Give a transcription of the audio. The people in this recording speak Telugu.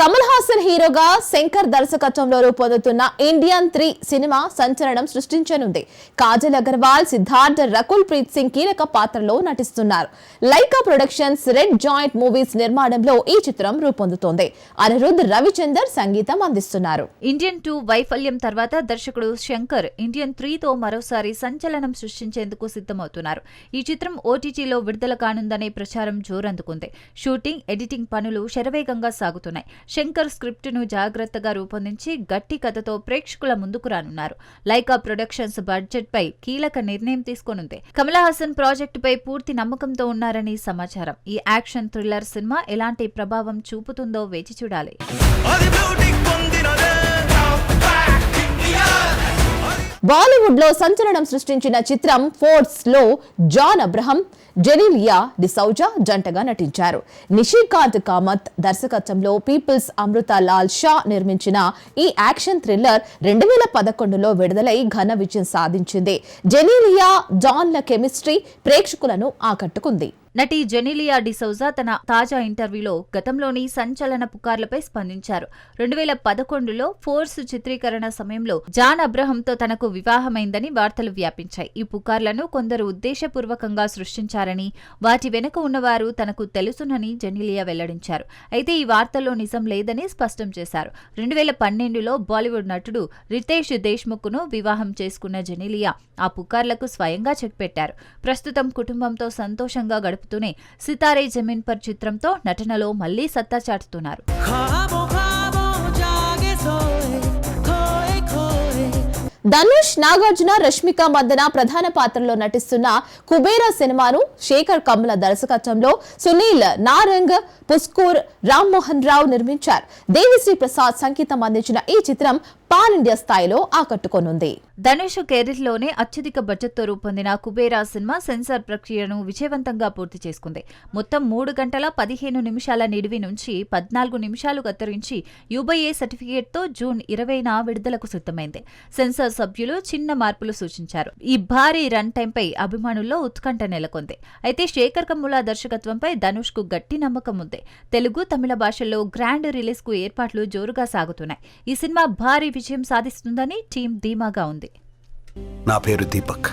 కమల్ హాసన్ హీరోగా శంకర్ దర్శకత్వంలో రూపొందుతున్న ఇండియన్ త్రీ సినిమా సంచలనం సృష్టించనుంది. కాజల్ అగర్వాల్ సిద్ధార్థ్ రకుల్ ప్రీత్ సింగ్ కీలక పాత్రలో నటిస్తున్నారు. Lyca productions red giant movies నిర్మాణంలో ఈ చిత్రం రూపొందుతోంది. అనిరుద్ రవిచందర్ సంగీతం అందిస్తున్నారు. ఇండియన్ టూ వైఫల్యం తర్వాత దర్శకుడు శంకర్ ఇండియన్ త్రీతో మరోసారి సంచలనం సృష్టించేందుకు సిద్ధమవుతున్నారు. ఈ చిత్రం ఓటీటీలో విడుదల కానుందనే ప్రచారం జోరందుకుంది. షూటింగ్ ఎడిటింగ్ పనులు శరవేగంగా సాగుతున్నాయి. శంకర్ స్క్రిప్ట్ను జాగ్రత్తగా రూపొందించి గట్టి కథతో ప్రేక్షకుల ముందుకు రానున్నారు. లైకా ప్రొడక్షన్స్ బడ్జెట్ పై కీలక నిర్ణయం తీసుకోనుంది. కమల్ హాసన్ ప్రాజెక్టుపై పూర్తి నమ్మకంతో ఉన్నారని సమాచారం. ఈ యాక్షన్ థ్రిల్లర్ సినిమా ఎలాంటి ప్రభావం చూపుతుందో వేచి చూడాలి. బాలీవుడ్లో సంచలనం సృష్టించిన చిత్రం ఫోర్స్లో జాన్ అబ్రహం జెనీలియా డిసౌజా జంటగా నటించారు. నిషికాంత్ కామత్ దర్శకత్వంలో పీపుల్స్ అమృత లాల్ షా నిర్మించిన ఈ యాక్షన్ థ్రిల్లర్ రెండు వేల పదకొండులో విడుదలై ఘన విజయం సాధించింది. జెనీలియా జాన్ల కెమిస్ట్రీ ప్రేక్షకులను ఆకట్టుకుంది. నటి జెనీలియా డిసౌజా తన తాజా ఇంటర్వ్యూలో గతంలోని సంచలన పుకార్లపై స్పందించారు. రెండు వేల పదకొండులో ఫోర్స్ చిత్రీకరణ సమయంలో జాన్ అబ్రహంతో తనకు వివాహమైందని వార్తలు వ్యాపించాయి. ఈ పుకార్లను కొందరు ఉద్దేశపూర్వకంగా సృష్టించారని వాటి వెనుక ఉన్నవారు తనకు తెలుసునని జెనిలియా వెల్లడించారు. అయితే ఈ వార్తల్లో నిజం లేదని స్పష్టం చేశారు. రెండు వేల పన్నెండులో బాలీవుడ్ నటుడు రితేష్ దేశ్ముఖ్ను వివాహం చేసుకున్న జెనిలియా ఆ పుకార్లకు స్వయంగా చెక్ పెట్టారు. ప్రస్తుతం కుటుంబంతో సంతోషంగా గడుపుతూనే సితారే జమీన్ పర్ చిత్రంతో నటనలో మళ్ళీ సత్తా చాటుతున్నారు. ధనుష్ నాగార్జున రష్మిక మందన ప్రధాన పాత్రలో నటిస్తున్న కుబేరా సినిమాను శేఖర్ కమ్ల దర్శకత్వంలో సునీల్ నారంగ్ పుస్కూర్ రామ్మోహన్ రావు నిర్మించారు. దేవిశ్రీ ప్రసాద్ సంగీతం అందించిన ఈ చిత్రం పాన్ ఇండియా స్థాయిలో ఆకట్టుకోనుంది. ధనుష్ కెరీర్లోనే అత్యధిక బడ్జెట్తో రూపొందిన కుబేరా సినిమా సెన్సార్ ప్రక్రియను విజయవంతంగా పూర్తి చేసుకుంది. మొత్తం మూడు గంటల పదిహేను నిమిషాల నిడివి నుంచి పద్నాలుగు నిమిషాలు కత్తిరించి యూబైఏ సర్టిఫికేట్తో జూన్ ఇరవైన విడుదలకు సిద్ధమైంది. సెన్సార్ సభ్యులు చిన్న మార్పులు సూచించారు. ఈ భారీ రన్ టైంపై అభిమానుల్లో ఉత్కంఠ నెలకొంది. అయితే శేఖర్ కమ్ముల దర్శకత్వంపై ధనుష్కు గట్టి నమ్మకం ఉంది. తెలుగు తమిళ భాషల్లో గ్రాండ్ రిలీజ్కు ఏర్పాట్లు జోరుగా సాగుతున్నాయి. ఈ సినిమా భారీ విజయం సాధిస్తుందని టీం ధీమాగా ఉంది. నా పేరు దీపక్.